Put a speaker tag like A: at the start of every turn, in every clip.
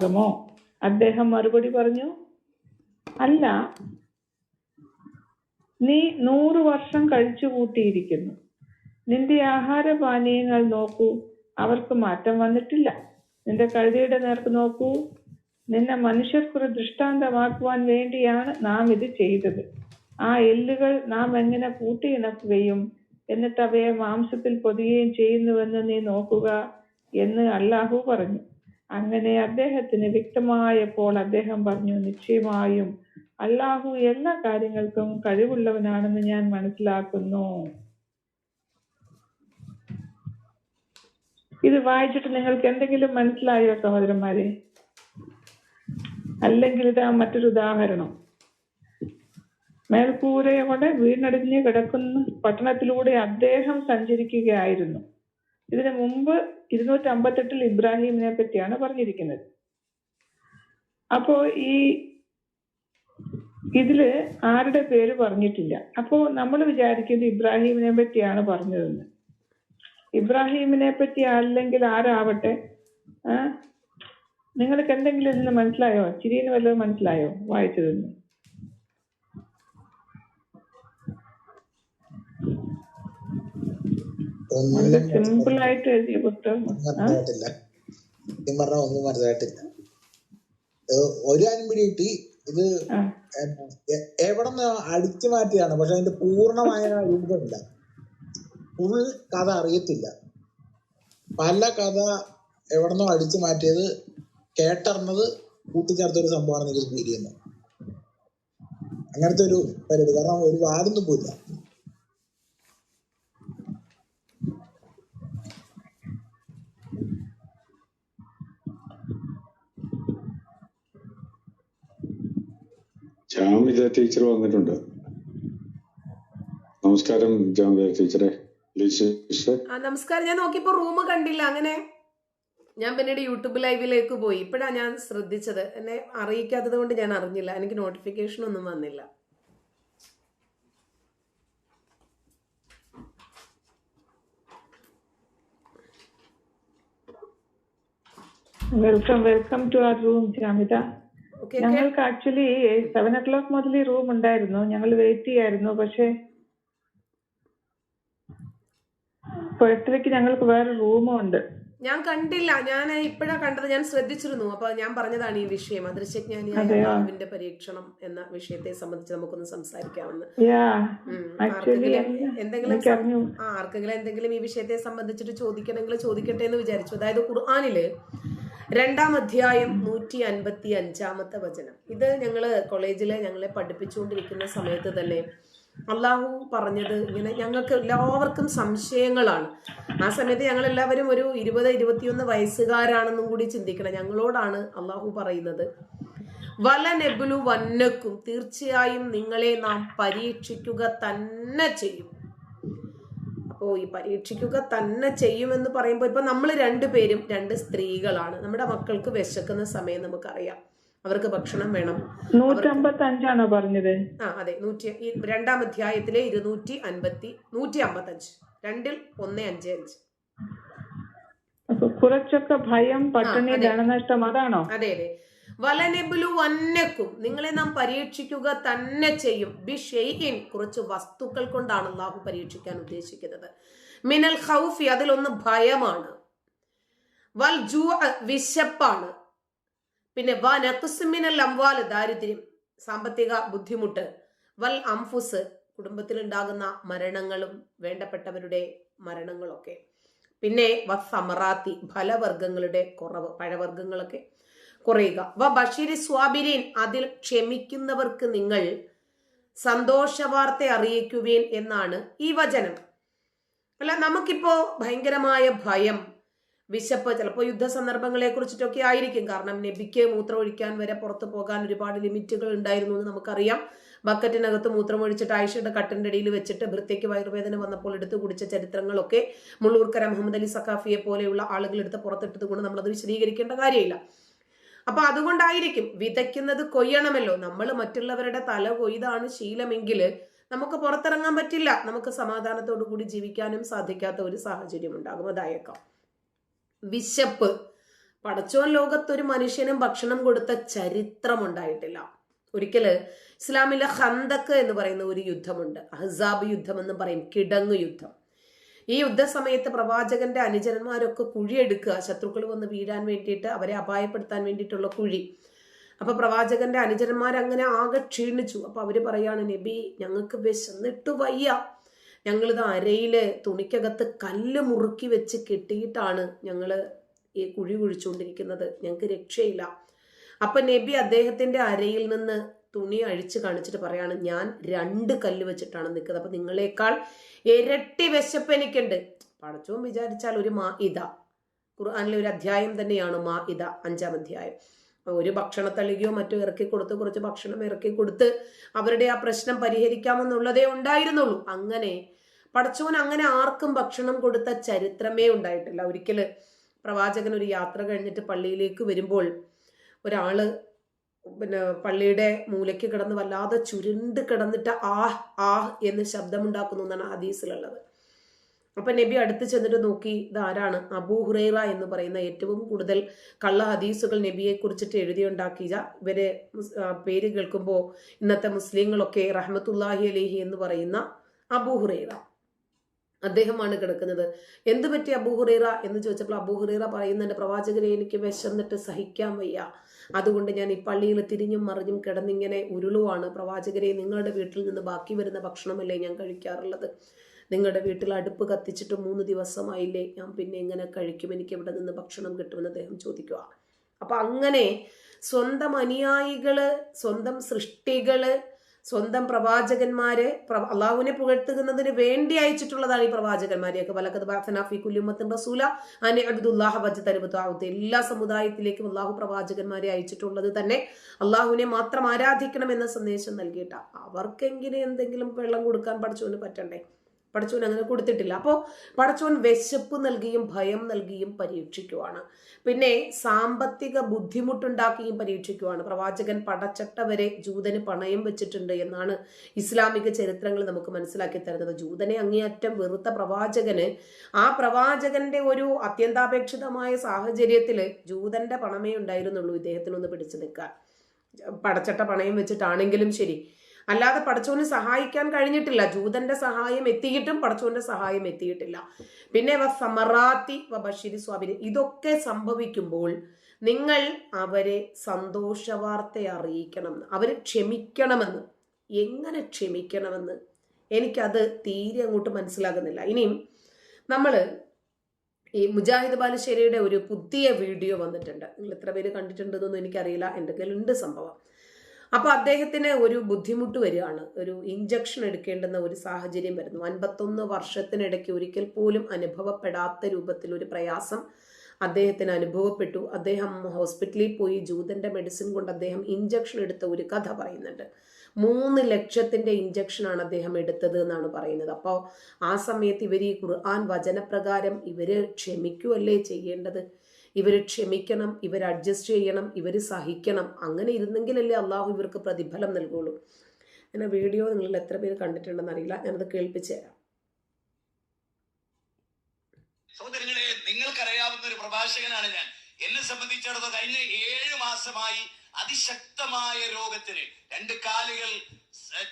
A: മോ അദ്ദേഹം മറുപടി പറഞ്ഞു അല്ല നീ നൂറു വർഷം കഴിച്ചു കൂട്ടിയിരിക്കുന്നു. നിന്റെ ആഹാരപാനീയങ്ങൾ നോക്കൂ അവർക്ക് മാറ്റം വന്നിട്ടില്ല. നിന്റെ കഴുതയുടെ നേർക്ക് നോക്കൂ നിന്നെ മനുഷ്യർക്കൊരു ദൃഷ്ടാന്തമാക്കുവാൻ വേണ്ടിയാണ് നാം ഇത് ചെയ്തത്. ആ എല്ലുകൾ നാം എങ്ങനെ കൂട്ടിയിണക്കുകയും എന്നിട്ട് അവയെ മാംസത്തിൽ പൊതിയുകയും ചെയ്യുന്നുവെന്ന് നീ നോക്കുക എന്ന് അല്ലാഹു പറഞ്ഞു. അങ്ങനെ അദ്ദേഹത്തിന് വ്യക്തമായപ്പോൾ അദ്ദേഹം പറഞ്ഞു നിശ്ചയമായും അല്ലാഹു എല്ലാ കാര്യങ്ങൾക്കും കഴിവുള്ളവനാണെന്ന് ഞാൻ മനസ്സിലാക്കുന്നു. ഇത് വായിച്ചിട്ട് നിങ്ങൾക്ക് എന്തെങ്കിലും മനസ്സിലായോ സഹോദരന്മാരെ? അല്ലെങ്കിൽ ഇതാ മറ്റൊരു ഉദാഹരണം. മേൽക്കൂരയോടെ വീടിനടിഞ്ഞ് കിടക്കുന്ന പട്ടണത്തിലൂടെ അദ്ദേഹം സഞ്ചരിക്കുകയായിരുന്നു. ഇതിനു മുമ്പ് ഇരുന്നൂറ്റി അമ്പത്തെട്ടിൽ ഇബ്രാഹിമിനെ പറ്റിയാണ് പറഞ്ഞിരിക്കുന്നത്. അപ്പോ ഈ ഇതിൽ ആരുടെ പേര് പറഞ്ഞിട്ടില്ല. അപ്പോ നമ്മൾ വിചാരിക്കുന്നത് ഇബ്രാഹിമിനെ പറ്റിയാണ് പറഞ്ഞതെന്ന്. ഇബ്രാഹിമിനെ പറ്റി അല്ലെങ്കിൽ ആരാവട്ടെ? നിങ്ങൾക്ക് എന്തെങ്കിലും ഇതിന് മനസ്സിലായോ? ചിരിന് വല്ലതും മനസ്സിലായോ? വായിച്ചതെന്ന്
B: ഒന്നും
A: വളരെ സിമ്പിൾ ആയിട്ട് എഴുതിയ പുസ്തകം
B: മനസ്സിലായിട്ടില്ല സത്യം ഒന്നും മനസ്സിലായിട്ടില്ല ഒരു അൻപിടി കിട്ടി. ഇത് എവിടെ നിന്ന് അടിച്ചു മാറ്റിയാണ് പക്ഷെ അതിന്റെ പൂർണമായ രൂപമില്ല. ഫുൾ കഥ അറിയത്തില്ല. പല കഥ എവിടെന്നോ അടിച്ചു മാറ്റിയത് കേട്ടറിഞ്ഞത് കൂട്ടിച്ചേർത്ത ഒരു സംഭവമാണ് എനിക്ക് ഫീൽ ചെയ്യുന്നത് അങ്ങനത്തെ ഒരു പരിപാടി. കാരണം ഒരു വാദൊന്നും പോയില്ല.
C: ജാമിത ടീച്ചർ വന്നിട്ടുണ്ട്. നമസ്കാരം ജാമ്യ ടീച്ചറെ.
D: നമസ്കാരം. ഞാൻ നോക്കിയപ്പോ റൂം കണ്ടില്ല. അങ്ങനെ ഞാൻ പിന്നീട് യൂട്യൂബ് ലൈവിലേക്ക് പോയി. ഇപ്പോഴാണ് ഞാൻ ശ്രദ്ധിച്ചത്. എന്നെ അറിയിക്കാത്തത് കൊണ്ട് ഞാൻ അറിഞ്ഞില്ല. എനിക്ക് നോട്ടിഫിക്കേഷൻ ഒന്നും വന്നില്ല.
A: Welcome welcome to our room Jamitha ഞങ്ങൾക്ക് ആക്ച്വലി സെവൻ ഒ ക്ലോക്ക് മുതൽ റൂം ഉണ്ടായിരുന്നു. ഞങ്ങൾ വെയിറ്റ് ചെയ്യായിരുന്നു. പക്ഷേ എട്ടരയ്ക്ക് ഞങ്ങൾക്ക് വേറെ റൂമും ഉണ്ട്.
D: ഞാൻ കണ്ടില്ല. ഞാൻ ഇപ്പോഴാ കണ്ടത്. ഞാൻ ശ്രദ്ധിച്ചിരുന്നു. അപ്പൊ ഞാൻ പറഞ്ഞതാണ് ഈ വിഷയം. അദൃശ്യജ്ഞാനിയായ പരീക്ഷണം എന്ന വിഷയത്തെ സംബന്ധിച്ച് നമുക്കൊന്ന് സംസാരിക്കാമെന്ന്.
A: യാ ആക്ച്വലി
D: ആർക്കെങ്കിലും എന്തെങ്കിലും ആർക്കെങ്കിലും എന്തെങ്കിലും ഈ വിഷയത്തെ സംബന്ധിച്ചിട്ട് ചോദിക്കണമെങ്കിൽ ചോദിക്കട്ടെ എന്ന് വിചാരിച്ചു. അതായത് ഖുർആാനിൽ രണ്ടാം അധ്യായം നൂറ്റി അൻപത്തി അഞ്ചാമത്തെ വചനം. ഇത് ഞങ്ങൾ കോളേജിൽ ഞങ്ങളെ പഠിപ്പിച്ചുകൊണ്ടിരിക്കുന്ന സമയത്ത് തന്നെ അള്ളാഹു പറഞ്ഞത് ഇങ്ങനെ ഞങ്ങൾക്ക് എല്ലാവർക്കും സംശയങ്ങളാണ്. ആ സമയത്ത് ഞങ്ങൾ എല്ലാവരും ഒരു ഇരുപത് ഇരുപത്തിയൊന്ന് വയസ്സുകാരാണെന്നും കൂടി ചിന്തിക്കണം. ഞങ്ങളോടാണ് അള്ളാഹു പറയുന്നത്. വല നെബുലു വന്നക്കും. തീർച്ചയായും നിങ്ങളെ നാം പരീക്ഷിക്കുക തന്നെ ചെയ്യും. അപ്പോൾ ഈ പരീക്ഷിക്കുക തന്നെ ചെയ്യുമെന്ന് പറയുമ്പോൾ ഇപ്പൊ നമ്മൾ രണ്ടുപേരും രണ്ട് സ്ത്രീകളാണ്. നമ്മുടെ മക്കൾക്ക് വിശക്കുന്ന സമയം നമുക്കറിയാം. അവർക്ക് ഭക്ഷണം വേണം.
A: നൂറ്റമ്പത്തഞ്ചാണോ പറഞ്ഞത്?
D: ആ അതെ. നൂറ്റി രണ്ടാം അധ്യായത്തിലെ ഇരുന്നൂറ്റി അൻപത്തി നൂറ്റി അമ്പത്തി അഞ്ച് രണ്ടിൽ ഒന്ന് അഞ്ച് അഞ്ച്.
A: കുറച്ചൊക്കെ ഭയം പട്ടിണി ധനനഷ്ടം അതാണോ?
D: അതെ അതെ. വലനെബുലു വന്നക്കും. നിങ്ങളെ നാം പരീക്ഷിക്കുക തന്നെ ചെയ്യും. ബി ബിഷെയ്ഇൻ കുറച്ച് വസ്തുക്കൾ കൊണ്ടാണ് അള്ളാഹു പരീക്ഷിക്കാൻ ഉദ്ദേശിക്കുന്നത്. മിനൽ ഹൗഫി അതിലൊന്ന് ഭയമാണ്. വൽ ജൂ വിശപ്പാണ്. പിന്നെ വ നഖുസ്മിനൽ അംവാൽ ദാരിദ്ര്യം സാമ്പത്തിക ബുദ്ധിമുട്ട്. വൽ അംഫുസ് കുടുംബത്തിലുണ്ടാകുന്ന മരണങ്ങളും വേണ്ടപ്പെട്ടവരുടെ മരണങ്ങളൊക്കെ. പിന്നെ വ സമറാത്തി ഫലവർഗങ്ങളുടെ കുറവ് പഴവർഗങ്ങളൊക്കെ. കുറയുക. വ ബഷീർ സ്വാബിരീൻ അതിൽ ക്ഷമിക്കുന്നവർക്ക് നിങ്ങൾ സന്തോഷവാർത്ത അറിയിക്കുവേൻ എന്നാണ് ഈ വചനം. അല്ല നമുക്കിപ്പോ ഭയങ്കരമായ ഭയം വിശപ്പ് ചിലപ്പോൾ യുദ്ധ സന്ദർഭങ്ങളെ കുറിച്ചിട്ടൊക്കെ ആയിരിക്കും. കാരണം നബിക്ക് മൂത്രം ഒഴിക്കാൻ വരെ പുറത്തു പോകാൻ ഒരുപാട് ലിമിറ്റുകൾ ഉണ്ടായിരുന്നു എന്ന് നമുക്കറിയാം. ബക്കറ്റിനകത്ത് മൂത്രം ഒഴിച്ചിട്ട് ആയിഷയുടെ കട്ടിന്റെ അടിയിൽ വെച്ചിട്ട് ഭൃത്യയ്ക്ക് വയറുവേദന വന്നപ്പോൾ എടുത്തു കുടിച്ച ചരിത്രങ്ങളൊക്കെ മുള്ളൂർക്കര മുഹമ്മദ് അലി സഖാഫിയെ പോലെയുള്ള ആളുകൾ എടുത്ത് പുറത്തിട്ടത് കൊണ്ട് നമ്മളത് വിശദീകരിക്കേണ്ട കാര്യമില്ല. അപ്പൊ അതുകൊണ്ടായിരിക്കും വിതയ്ക്കുന്നത് കൊയ്യണമല്ലോ. നമ്മൾ മറ്റുള്ളവരുടെ തല കൊയ്താണ് ശീലമെങ്കിൽ നമുക്ക് പുറത്തിറങ്ങാൻ പറ്റില്ല. നമുക്ക് സമാധാനത്തോടു കൂടി ജീവിക്കാനും സാധിക്കാത്ത ഒരു സാഹചര്യം ഉണ്ടാകും. അതായേക്കാം. വിശപ്പ്. പടച്ചോൻ ലോകത്തൊരു മനുഷ്യനും ഭക്ഷണം കൊടുത്ത ചരിത്രം ഉണ്ടായിട്ടില്ല. ഒരിക്കൽ ഇസ്ലാമിലെ ഹന്തക്ക് എന്ന് പറയുന്ന ഒരു യുദ്ധമുണ്ട്. അഹ്സാബ് യുദ്ധം എന്ന് പറയും. കിടങ്ങ് യുദ്ധം. ഈ യുദ്ധസമയത്ത് പ്രവാചകന്റെ അനുചരന്മാരൊക്കെ കുഴിയെടുക്കുക. ശത്രുക്കൾ വന്ന് വീഴാൻ വേണ്ടിയിട്ട് അവരെ അപായപ്പെടുത്താൻ വേണ്ടിയിട്ടുള്ള കുഴി. അപ്പൊ പ്രവാചകന്റെ അനുചരന്മാർ അങ്ങനെ ആകെ ക്ഷീണിച്ചു. അപ്പൊ അവർ പറയാണ് നബി ഞങ്ങൾക്ക് വിശന്നിട്ട് വയ്യ. ഞങ്ങളിത് അരയിൽ തുണിക്കകത്ത് കല്ല് മുറുക്കി വെച്ച് കെട്ടിയിട്ടാണ് ഞങ്ങൾ ഈ കുഴി കുഴിച്ചുകൊണ്ടിരിക്കുന്നത് ഞങ്ങൾക്ക് രക്ഷയില്ല. അപ്പൊ നബി അദ്ദേഹത്തിന്റെ അരയിൽ നിന്ന് തുണി അഴിച്ച് കാണിച്ചിട്ട് പറയാണ് ഞാൻ രണ്ട് കല്ല് വെച്ചിട്ടാണ് നിൽക്കുന്നത്. അപ്പൊ നിങ്ങളെക്കാൾ ഇരട്ടി വിശപ്പ് എനിക്കുണ്ട്. പടച്ചോൻ വിചാരിച്ചാൽ ഒരു മാ ഇത. ഖുർആാനിലെ ഒരു അധ്യായം തന്നെയാണ് മാ ഇത അഞ്ചാം അധ്യായം. ഒരു ഭക്ഷണത്തളികയോ മറ്റോ ഇറക്കി കൊടുത്ത് കുറച്ച് ഭക്ഷണം ഇറക്കി കൊടുത്ത് അവരുടെ ആ പ്രശ്നം പരിഹരിക്കാമെന്നുള്ളതേ ഉണ്ടായിരുന്നുള്ളൂ. അങ്ങനെ പടച്ചോൻ അങ്ങനെ ആർക്കും ഭക്ഷണം കൊടുത്ത ചരിത്രമേ ഉണ്ടായിട്ടില്ല. ഒരിക്കൽ പ്രവാചകൻ ഒരു യാത്ര കഴിഞ്ഞിട്ട് പള്ളിയിലേക്ക് വരുമ്പോൾ ഒരാൾ പിന്നെ പള്ളിയുടെ മൂലയ്ക്ക് കിടന്ന് വല്ലാതെ ചുരുണ്ട് കിടന്നിട്ട് ആഹ് ആഹ് എന്ന് ശബ്ദമുണ്ടാക്കുന്നു എന്നാണ് ഹദീസിലുള്ളത്. അപ്പൊ നബി അടുത്ത് ചെന്നിട്ട് നോക്കി ഇതാരാണ്? അബൂ ഹുറൈറ എന്ന് പറയുന്ന ഏറ്റവും കൂടുതൽ കള്ള ഹദീസുകൾ നബിയെ കുറിച്ചിട്ട് എഴുതിയുണ്ടാക്കിയ ഇവരെ പേര് കേൾക്കുമ്പോൾ ഇന്നത്തെ മുസ്ലിങ്ങളൊക്കെ റഹ്മത്തുല്ലാഹി അലിഹി എന്ന് പറയുന്ന അബൂ ഹുറൈറ. അദ്ദേഹമാണ് കിടക്കുന്നത്. എന്ത് പറ്റി അബൂഹുറീറ എന്ന് ചോദിച്ചപ്പോൾ അബൂഹുറീറ പറയുന്നുണ്ട് പ്രവാചകരെ എനിക്ക് വിശന്നിട്ട് സഹിക്കാൻ വയ്യ. അതുകൊണ്ട് ഞാൻ ഈ പള്ളിയിൽ തിരിഞ്ഞും മറിഞ്ഞും കിടന്നിങ്ങനെ ഉരുളുവാണ്. പ്രവാചകരെ നിങ്ങളുടെ വീട്ടിൽ നിന്ന് ബാക്കി വരുന്ന ഭക്ഷണമല്ലേ ഞാൻ കഴിക്കാറുള്ളത്? നിങ്ങളുടെ വീട്ടിൽ അടുപ്പ് കത്തിച്ചിട്ട് മൂന്ന് ദിവസമായില്ലേ ഞാൻ പിന്നെ എങ്ങനെ കഴിക്കും? എനിക്ക് എവിടെ നിന്ന് ഭക്ഷണം കിട്ടുമെന്ന് അദ്ദേഹം ചോദിക്കുക. അപ്പൊ അങ്ങനെ സ്വന്തം അനുയായികൾ സ്വന്തം സൃഷ്ടികൾ സ്വന്തം പ്രവാചകന്മാരെ പ്ര- അള്ളാഹുവിനെ പുകഴ്ത്തുന്നതിന് വേണ്ടി അയച്ചിട്ടുള്ളതാണ് ഈ പ്രവാചകന്മാരെയൊക്കെ. വലക്കത് ബാസനാഫി കുല്യുമത്തിൻ റസൂല അനെ അബ്ദുല്ലാഹ വജ് എല്ലാ സമുദായത്തിലേക്കും അള്ളാഹു പ്രവാചകന്മാരെ അയച്ചിട്ടുള്ളത് തന്നെ അള്ളാഹുവിനെ മാത്രം ആരാധിക്കണം എന്ന സന്ദേശം നൽകിയിട്ട. അവർക്കെങ്കിലും എന്തെങ്കിലും വെള്ളം കൊടുക്കാൻ പഠിച്ചവന് പറ്റണ്ടേ? പടച്ചോൻ അങ്ങനെ കൊടുത്തിട്ടില്ല. അപ്പോൾ പടച്ചോൻ വിശപ്പ് നൽകിയും ഭയം നൽകിയും പരീക്ഷിക്കുവാണ്. പിന്നെ സാമ്പത്തിക ബുദ്ധിമുട്ടുണ്ടാക്കിയും പരീക്ഷിക്കുവാണ്. പ്രവാചകൻ പടച്ചട്ട വരെ ജൂതന് പണയം വെച്ചിട്ടുണ്ട് എന്നാണ് ഇസ്ലാമിക ചരിത്രങ്ങൾ നമുക്ക് മനസ്സിലാക്കി തരുന്നത്. ജൂതനെ അങ്ങേയറ്റം വെറുത്ത പ്രവാചകന് ആ പ്രവാചകന്റെ ഒരു അത്യന്താപേക്ഷിതമായ സാഹചര്യത്തിൽ ജൂതന്റെ പണമേ ഉണ്ടായിരുന്നുള്ളൂ ഇദ്ദേഹത്തിനൊന്ന് പിടിച്ചു നിൽക്കാൻ. പടച്ചട്ട പണയം വെച്ചിട്ടാണെങ്കിലും ശരി. അല്ലാതെ പടച്ചോന് സഹായിക്കാൻ കഴിഞ്ഞിട്ടില്ല. ജൂതന്റെ സഹായം എത്തിയിട്ടും പടച്ചോന്റെ സഹായം എത്തിയിട്ടില്ല. പിന്നെ വ സമറാത്തി വ ബഷീരി സ്വാമിനി. ഇതൊക്കെ സംഭവിക്കുമ്പോൾ നിങ്ങൾ അവരെ സന്തോഷവാർത്ത അറിയിക്കണമെന്ന് അറിയിക്കണം. അവരെ ക്ഷമിക്കണമെന്ന്. എങ്ങനെ ക്ഷമിക്കണമെന്ന് എനിക്കത് തീരെ അങ്ങോട്ട് മനസ്സിലാകുന്നില്ല. ഇനിയും നമ്മൾ ഈ മുജാഹിദ് ബാലുശ്ശേരിയുടെ ഒരു പുതിയ വീഡിയോ വന്നിട്ടുണ്ട്. നിങ്ങൾ എത്ര പേര് കണ്ടിട്ടുണ്ടെന്നൊന്നും എനിക്കറിയില്ല. എന്റെ കയ്യിലുണ്ട് സംഭവം. അപ്പോൾ അദ്ദേഹത്തിന് ഒരു ബുദ്ധിമുട്ട് വരികയാണ്. ഒരു ഇഞ്ചക്ഷൻ എടുക്കേണ്ടുന്ന ഒരു സാഹചര്യം വരുന്നു. അൻപത്തൊന്ന് വർഷത്തിനിടയ്ക്ക് ഒരിക്കൽ പോലും അനുഭവപ്പെടാത്ത രൂപത്തിൽ ഒരു പ്രയാസം അദ്ദേഹത്തിന് അനുഭവപ്പെട്ടു. അദ്ദേഹം ഹോസ്പിറ്റലിൽ പോയി ജൂതന്റെ മെഡിസിൻ കൊണ്ട് അദ്ദേഹം ഇഞ്ചക്ഷൻ എടുത്ത ഒരു കഥ പറയുന്നുണ്ട്. മൂന്ന് ലക്ഷത്തിന്റെ ഇഞ്ചക്ഷനാണ് അദ്ദേഹം എടുത്തത് എന്നാണ് പറയുന്നത്. അപ്പോൾ ആ സമയത്ത് ഇവർ ഈ ഖുർആൻ വചനപ്രകാരം ഇവർ ക്ഷമിക്കുകയല്ലേ ചെയ്യേണ്ടത്? ഇവർ ക്ഷമിക്കണം ഇവർ അഡ്ജസ്റ്റ് ചെയ്യണം ഇവർ സഹിക്കണം. അങ്ങനെ ഇരുന്നെങ്കിലല്ലേ അള്ളാഹു ഇവർക്ക് പ്രതിഫലം നൽകുള്ളൂ. അങ്ങനെ വീഡിയോ നിങ്ങൾ എത്ര പേര് കണ്ടിട്ടുണ്ടെന്ന് അറിയില്ല. ഞാനത് കേൾപ്പിച്ചു തരാം.
E: സഹോദരങ്ങളെ നിങ്ങൾക്കറിയാവുന്ന ഒരു പ്രഭാഷകനാണ് ഞാൻ. എന്നെ സംബന്ധിച്ചിടത്തോളം കഴിഞ്ഞ ഏഴ് മാസമായി അതിശക്തമായ രോഗത്തിന് രണ്ട് കാലുകൾ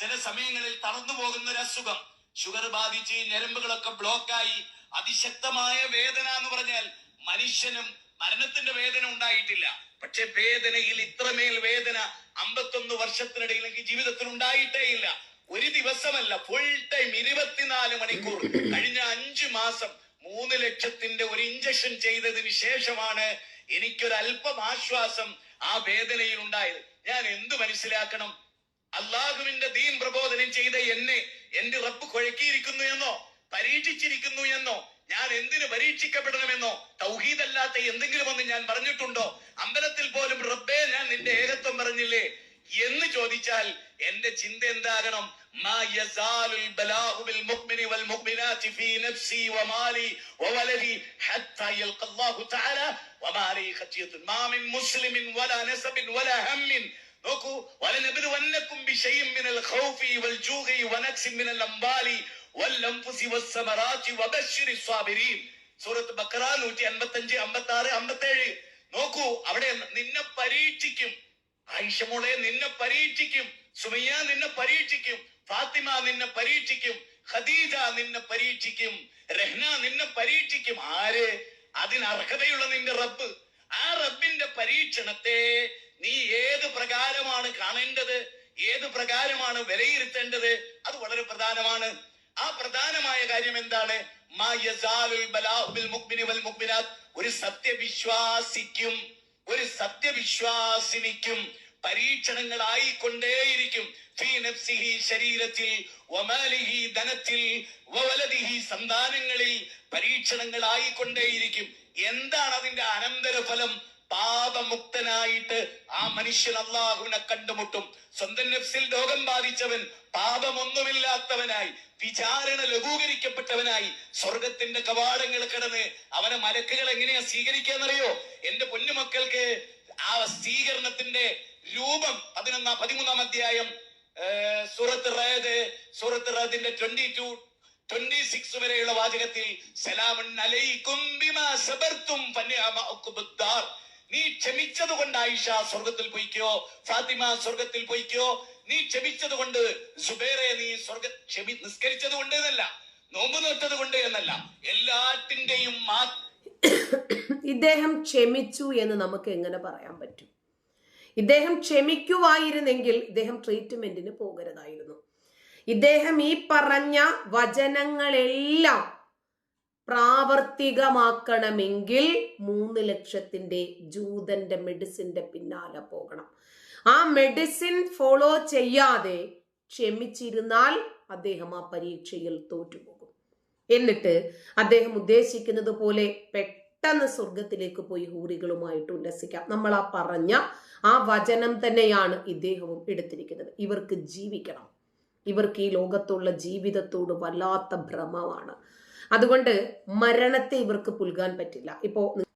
E: ചില സമയങ്ങളിൽ തളർന്നു പോകുന്ന ഒരു അസുഖം ഷുഗർ ബാധിച്ച് ഞരമ്പുകളൊക്കെ ബ്ലോക്കായി അതിശക്തമായ വേദന എന്ന് പറഞ്ഞാൽ മനുഷ്യനും മരണത്തിന്റെ വേദന ഉണ്ടായിട്ടില്ല. പക്ഷെ വേദനയിൽ ഇത്രമേൽ വേദന അമ്പത്തൊന്ന് വർഷത്തിനിടയിൽ എനിക്ക് ജീവിതത്തിൽ ഉണ്ടായിട്ടേ ഇല്ല. ഒരു ദിവസമല്ല ഫുൾ ടൈം ഇരുപത്തിനാല് മണിക്കൂർ. കഴിഞ്ഞ അഞ്ചു മാസം മൂന്ന് ലക്ഷത്തിന്റെ ഒരു ഇഞ്ചക്ഷൻ ചെയ്തതിന് ശേഷമാണ് എനിക്കൊരു അല്പം ആശ്വാസം ആ വേദനയിൽ ഉണ്ടായത്. ഞാൻ എന്തു മനസ്സിലാക്കണം? അള്ളാഹുവിന്റെ ദീൻ പ്രബോധനം ചെയ്ത എന്നെ എന്റെ റബ്ബ് കുഴക്കിയിരിക്കുന്നു എന്നോ? പരീക്ഷിച്ചിരിക്കുന്നു എന്നോ? ഞാൻ എന്തിനു പരീക്ഷിക്കപ്പെടണമെന്നോ? തൗഹീദല്ലാത്ത എന്തെങ്കിലും ഒന്ന് ഞാൻ പറഞ്ഞിട്ടുണ്ടോ? അമ്പലത്തിൽ പോലും റബ്ബേ ഞാൻ നിന്റെ ഏകത്വം പറഞ്ഞില്ലേ? എന്ന് ചോദിച്ചാൽ എന്റെ ചിന്ത എന്താകണം? നോക്കൂ വലനബലുവന്നക്കും ബക്കറ നൂറ്റി അൻപത്തി അഞ്ച് അമ്പത്തി ആറ് അമ്പത്തി അംവാലി വൽ അൻഫുസി വസ്സമറാത്തി വബശ്ശിരി സ്വാബിരീൻ സൂറത്ത് ബക്കറ 155 56 57 നോക്കൂ അവിടെ നിന്നെ പരീക്ഷിക്കും. ആയിഷ മോളെ നിന്നെ പരീക്ഷിക്കും. സുമയ്യ നിന്നെ പരീക്ഷിക്കും. ഫാത്തിമ നിന്നെ പരീക്ഷിക്കും. ഖദീജ നിന്നെ പരീക്ഷിക്കും. രഹ്ന നിന്നെ പരീക്ഷിക്കും. ആര്? അതിന് നിന്റെ റബ്ബ്. ആ റബ്ബിന്റെ പരീക്ഷണത്തെ നീ ഏത് പ്രകാരമാണ് കാണേണ്ടത്? ഏത് പ്രകാരമാണ് വിലയിരുത്തേണ്ടത്? അത് വളരെ പ്രധാനമാണ്. ആ പ്രധാനമായ കാര്യം എന്താണ്? ഒരു സത്യവിശ്വാസിക്കും ഒരു സത്യവിശ്വാസിനിക്കും പരീക്ഷണങ്ങളായിക്കൊണ്ടേയിരിക്കും ശരീരത്തിൽ ധനത്തിൽ സന്താനങ്ങളിൽ പരീക്ഷണങ്ങളായിക്കൊണ്ടേയിരിക്കും എന്താണ് അതിന്റെ അനന്തരഫലം? പാപമുക്തനായിട്ട് ആ മനുഷ്യൻ അള്ളാഹുവിനെ കണ്ടുമുട്ടും സ്വന്തം നഫ്സിൽ രോഗം ബാധിച്ചവൻ പാപമൊന്നുമില്ലാത്തവനായി വിചാരണ ലഘൂകരിക്കപ്പെട്ടവനായി സ്വർഗത്തിന്റെ കവാടങ്ങൾ കടന്ന് അവനെ മലക്കുകൾ എങ്ങനെയാ സ്വീകരിക്കാന്നറിയോ എന്റെ പൊന്നുമക്കൾക്ക് ആ സ്വീകരണത്തിന്റെ രൂപം പതിനൊന്നാം പതിമൂന്നാം അധ്യായം സൂറത്ത് റേദ് സൂറത്ത് റേദിന്റെ ട്വന്റി ടു ട്വന്റി സിക്സ് വരെയുള്ള വാചകത്തിൽ സലാമൻ അലൈക്കും ബിമാ സബർത്തും. നീ ക്ഷമിച്ചത് കൊണ്ട് ആയിഷ സ്വർഗത്തിൽ പോയിക്കോ ഫാത്തിമ സ്വർഗത്തിൽ പോയിക്കോ. നീ ക്ഷമിച്ചത് കൊണ്ട് സുബേറെ നീ സ്വർഗ ക്ഷമി നിസ്കരിച്ചത് കൊണ്ട് എന്നല്ല നോമ്പ് നോറ്റത് കൊണ്ട് എന്നല്ല എല്ലാറ്റിന്റെയും മാ
D: ഇദ്ദേഹം ക്ഷമിച്ചു എന്ന് നമുക്ക് എങ്ങനെ പറയാൻ പറ്റും? ഇദ്ദേഹം ക്ഷമിക്കുവായിരുന്നെങ്കിൽ ഇദ്ദേഹം ട്രീറ്റ്മെന്റിന് പോകരുതായിരുന്നു. ഇദ്ദേഹം ഈ പറഞ്ഞ വചനങ്ങളെല്ലാം പ്രാവർത്തികമാക്കണമെങ്കിൽ മൂന്ന് ലക്ഷത്തിന്റെ ജൂതന്റെ മെഡിസിന്റെ പിന്നാലെ പോകണം. ആ മെഡിസിൻ ഫോളോ ചെയ്യാതെ ക്ഷമിച്ചിരുന്നാൽ അദ്ദേഹം ആ പരീക്ഷയിൽ തോറ്റുപോകും. എന്നിട്ട് അദ്ദേഹം ഉദ്ദേശിക്കുന്നത് പോലെ പെട്ടെന്ന് സ്വർഗത്തിലേക്ക് പോയി ഹൂറികളുമായിട്ട് ഉല്ലസിക്കാം. നമ്മൾ ആ പറഞ്ഞ ആ വചനം തന്നെയാണ് ഇദ്ദേഹവും എടുത്തിരിക്കുന്നത്. ഇവർക്ക് ജീവിക്കണം. ഇവർക്ക് ഈ ലോകത്തുള്ള ജീവിതത്തോട് വല്ലാത്ത ഭ്രമമാണ്. അതുകൊണ്ട് മരണത്തെ ഇവർക്ക് പുൽകാൻ പറ്റില്ല. ഇപ്പോ